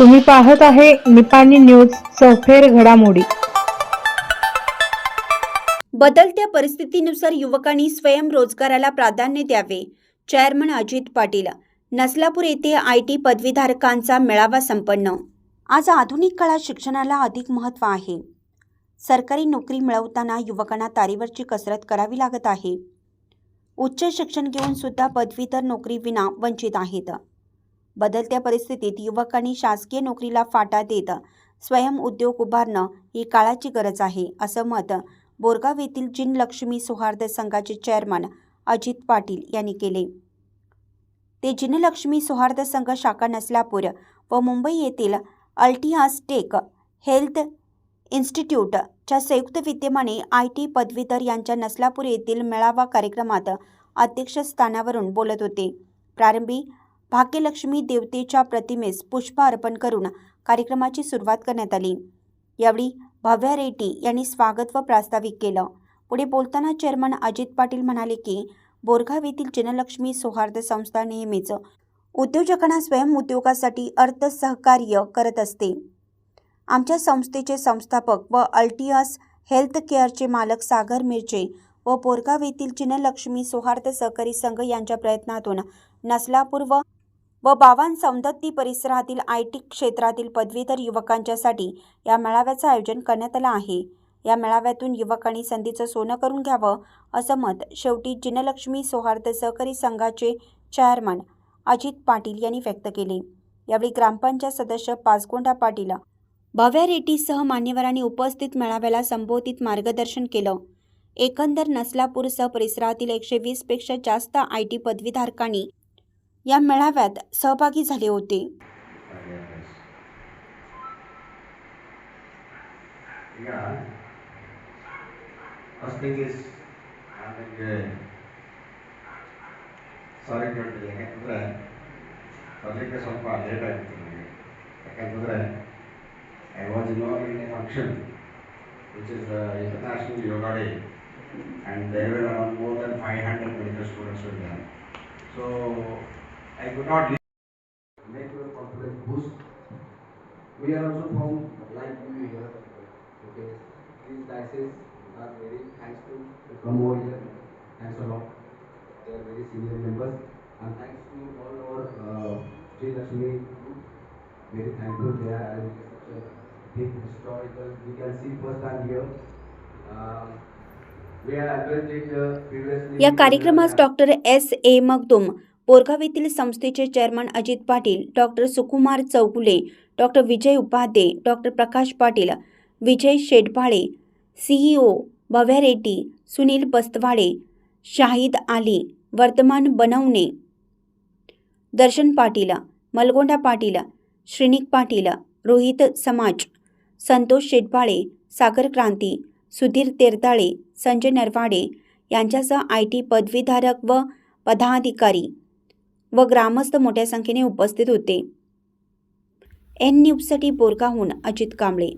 तुम्ही पाहत आहे निपाणी न्यूज सफेर घडामोडी. बदलत्या परिस्थितीनुसार युवकांनी स्वयंरोजगाराला प्राधान्य द्यावे चेअरमन अजित पाटील. नसलापूर येथे आय टी पदवीधारकांचा मेळावा संपन्न. आज आधुनिक काळात शिक्षणाला अधिक महत्त्व आहे. सरकारी नोकरी मिळवताना युवकांना तारीवरची कसरत करावी लागत आहे. उच्च शिक्षण घेऊन सुद्धा पदवीधर नोकरीविना वंचित आहेत. बदलत्या परिस्थितीत युवकांनी शासकीय नोकरीला फाटा देत स्वयं उद्योग उभारणं ही काळाची गरज आहे असं मत बोरगाव येथील जिन लक्ष्मी सौहार्द संघाचे चेअरमन अजित पाटील यांनी केले. ते जिनलक्ष्मी सौहार्द संघ शाखा नसलापूर व मुंबई येथील अल्टिहास टेक हेल्थ इन्स्टिट्यूटच्या संयुक्त विद्यमाने आय टी पदवीधर यांच्या नसलापूर येथील मेळावा कार्यक्रमात अध्यक्षस्थानावरून बोलत होते. प्रारंभी भाग्यलक्ष्मी देवतेच्या प्रतिमेस पुष्प अर्पण करून कार्यक्रमाची सुरुवात करण्यात आली. यावेळी भव्या रेड्डी यांनी स्वागत व प्रास्ताविक केलं. पुढे बोलताना चेअरमन अजित पाटील म्हणाले की बोरगाव येथील जनलक्ष्मी सौहार्द संस्था नेहमीच उद्योजकांना स्वयंउद्योगासाठी अर्थसहकार्य करत असते. आमच्या संस्थेचे संस्थापक व अल्टियस हेल्थ केअरचे मालक सागर मिरचे व बोरगाव येथील चिनलक्ष्मी सौहार्द सहकारी संघ यांच्या प्रयत्नातून नसलापूर व बावन बावान सौंदत्ती परिसरातील आय टी क्षेत्रातील पदवीधर युवकांच्यासाठी या मेळाव्याचं आयोजन करण्यात आलं आहे. या मेळाव्यातून युवकांनी संधीचं सोनं करून घ्यावं असं मत शेवटी जिनलक्ष्मी सौहार्द सहकारी संघाचे चेअरमन अजित पाटील यांनी व्यक्त केले. यावेळी ग्रामपंचायत सदस्य पाचगोंडा पाटील भव्या रेड्डीसह मान्यवरांनी उपस्थित मेळाव्याला संबोधित मार्गदर्शन केलं. एकंदर नसलापूरसह परिसरातील एकशे वीसपेक्षा जास्त आय टी पदवीधारकांनी या मेळाव्यात सहभागी झाले होते ಈಗ ಫಸ್ಟ್ ಥಿಂಗ್ ಇಸ್ ನನಗೆ ಸಾರಿ ಕೇಳ್ತೀನಿ ಯಾಕಂದರೆ ಬರಲಿಕ್ಕೆ ಸ್ವಲ್ಪ ಲೇಟ್ ಆಗಿತ್ತು ನನಗೆ ಯಾಕಂತಂದರೆ I was involve in a function which is international yoga day and there were around more than five hundred medical students were there. So I could not network confidence boost. We are also from like you here. Okay. These diocese are very thankful to come over here. Thanks a lot. They are very senior members. And thanks to all our uh, Sri Lakshmi group. Very thankful they are having such a big historical. We can see first time here. Uh, या कार्यक्रमास doctor S A Magdum Borgaon येथील संस्थेचे chairman Ajit Patil doctor Sukumar Chougule doctor Vijay Upadhye doctor Prakash Patil Vijay Shetbhale CEO Bhavya Reddy Sunil Bastawade Shahid आली वर्तमान बनवणे दर्शन पाटील मलगोंडा पाटील श्रीनिक पाटील रोहित समाज संतोष शेटपाळे सागर क्रांती सुधीर तेरताळे संजय नरवाडे यांच्यासह I T पदवीधारक व पदाधिकारी. व ग्रामस्थ मोठ्या संख्येने उपस्थित होते. एन न्यूजसाठी बोरगाहून अजित कांबळे.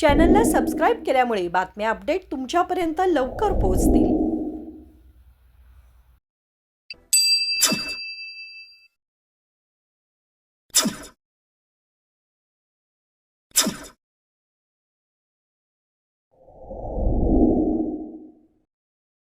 चॅनलला सबस्क्राईब केल्यामुळे बातम्या अपडेट तुमच्यापर्यंत लवकर पोहोचतील.